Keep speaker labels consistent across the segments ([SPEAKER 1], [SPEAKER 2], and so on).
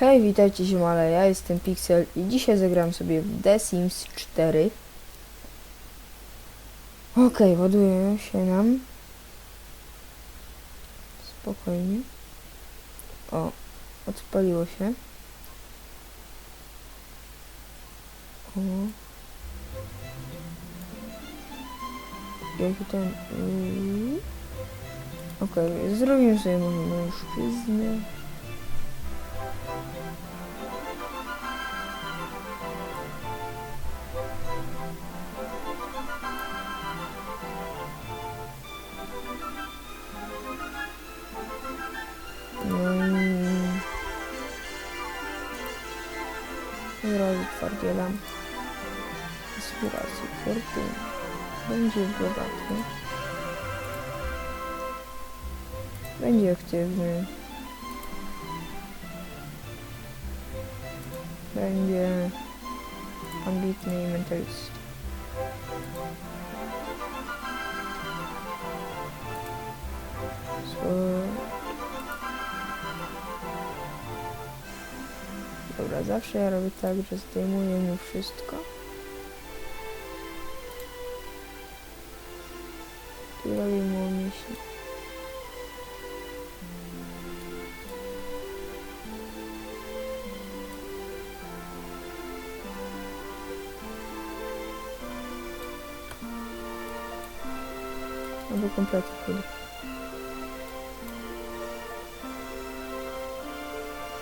[SPEAKER 1] Hej, witajcie ziomale, ja jestem Pixel i dzisiaj zagram sobie w The Sims 4. Okej, ładuje się nam. Spokojnie. O, odpaliło się. O. Jaki ten... Yy. Okej, zrobimy sobie może mężczyznę. Razu twardzielam. Inspiracji, fortuny. Będzie bogaty. Będzie aktywny. Będzie ambitny i mentalista. So... Dobra, zawsze ja robię tak, że zdejmuję mu wszystko. I robię mu myśli. Albo kompletnie chudy.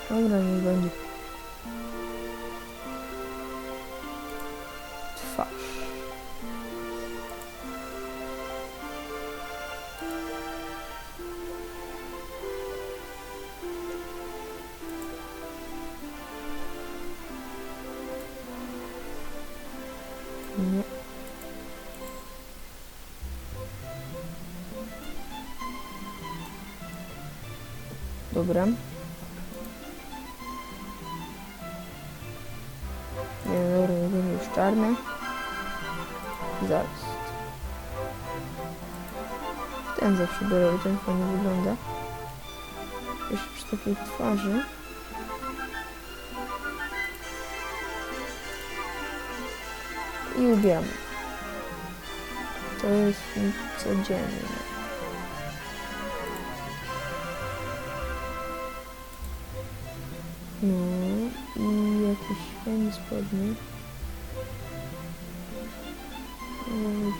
[SPEAKER 1] Dobra, niech będzie. Dobra. Nie, dobra, nie będzie już czarny. Zaraz. Ten zawsze biorę, bo ten fajnie wygląda. Jeszcze przy takiej twarzy. I ubieram. To jest codziennie. No i jakieś fajne spodnie. Może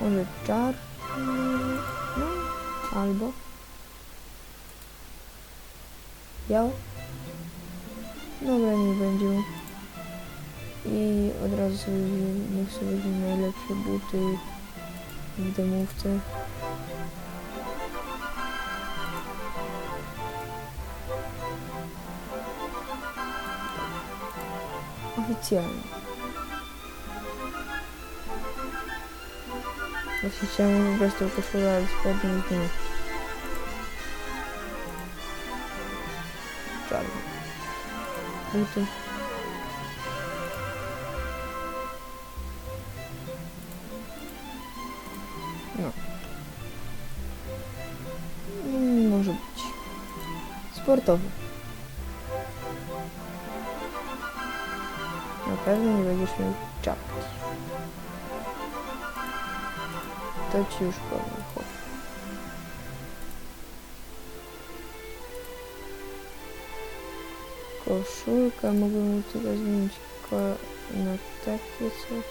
[SPEAKER 1] Może. Czarny. No, albo. Biały. Dobra, nie będzie. I od razu sobie niech sobie weźmie najlepsze buty w domówce. Oficjalnie. Właśnie chciałem wybrać tą koszulę, ale spodnie nie. Czarne. Buty. No. Mm, Może być. Sportowy. Na pewno nie będziesz miał czapki. To ci już powiem, chłop. Koszulka, mógłbym tylko zmienić na takie coś.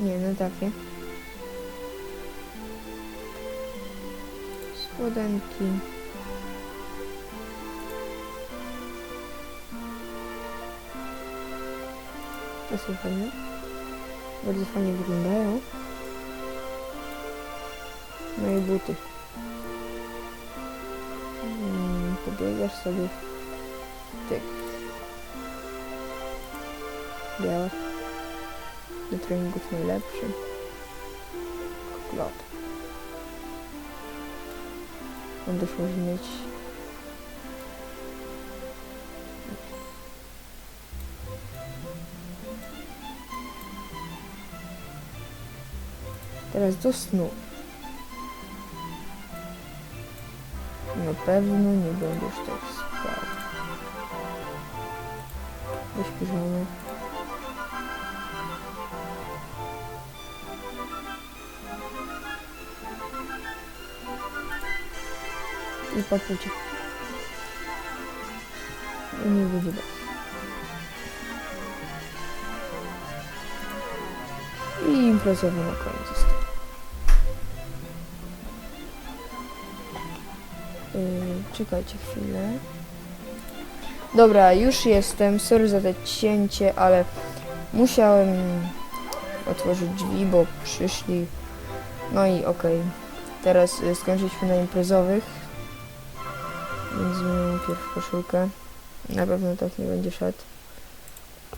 [SPEAKER 1] Nie, na takie. Spodenki. To są fajne. Bardzo fajnie wyglądają. No i buty. Mm, Pobiegasz sobie w tych. Białe. Do treningów najlepszy. Klot. Może mieć Teraz do snu. Na pewno nie będziesz tak spał. Weź I papucie. I nie bez. I imprezowo na koniec zostało. Yy, czekajcie chwilę. Dobra, już jestem. Sorry za te cięcie, ale musiałem otworzyć drzwi, bo przyszli. No i okej. Teraz y, skończyliśmy na imprezowych. Więc zmienię pierw koszulkę. Na pewno tak nie będzie szedł.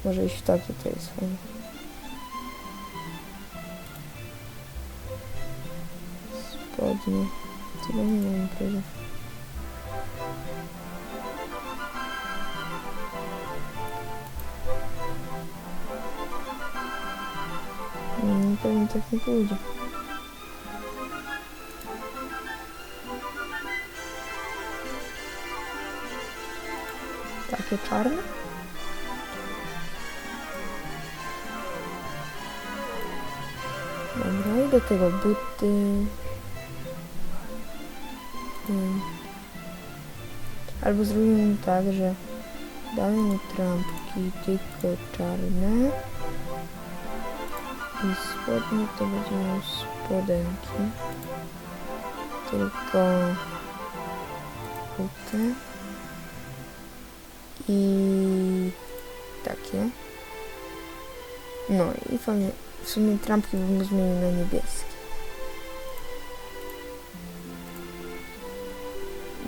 [SPEAKER 1] Może iść w takie, to jest fajne. Spodnie. Co będzie na imprezie? Mm, Pewnie tak nie pójdzie. Takie czarne? Dobra, i do tego buty. Hmm. Albo zrobimy tak, że damy mu trampki tylko czarne. I spodnie to miał spodenki. Tylko buty. I takie. No i fajnie. W sumie trampki bym zmienił na niebieskie.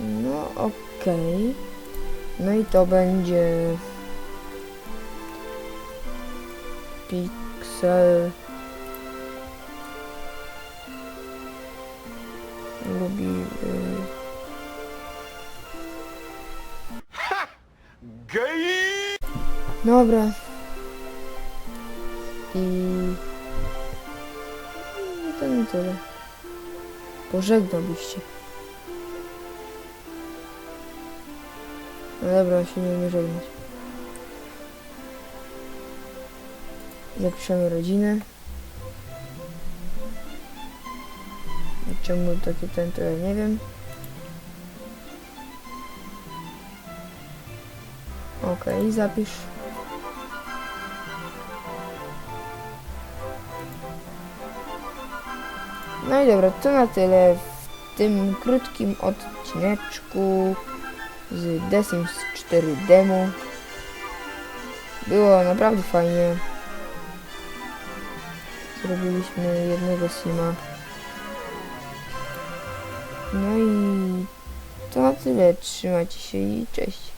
[SPEAKER 1] No okej. No i to będzie Pixel lubi y, Dobra. I... I to nie tyle. Pożegnałbyście. No dobra, się nie umie żegnać. Zapiszemy rodzinę. Czemu takie ten, to ja nie wiem. Okej, zapisz. No i dobra, to na tyle w tym krótkim odcineczku z The Sims 4 demo. Było naprawdę fajnie. Zrobiliśmy jednego sima. No i to na tyle. Trzymajcie się i cześć.